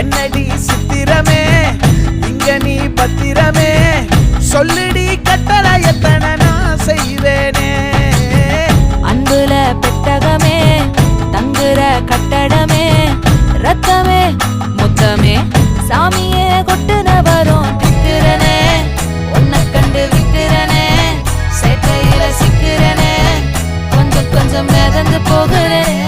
என்னடி சித்திரமே இங்க நீ பத்திரமே. சொல்லுடி கட்டளை எத்தனை நான் செய்வேனே. அன்புல பெட்டகமே தங்குற கட்டடமே ரத்தமே முத்தமே. சாமியே கொட்டுன வரும் திட்டுறனே உன்னை கண்டு விட்டுறனே சேட்டையில சிக்கிறனே. கொஞ்சம் கொஞ்சம் மிதந்து போகிறேன்.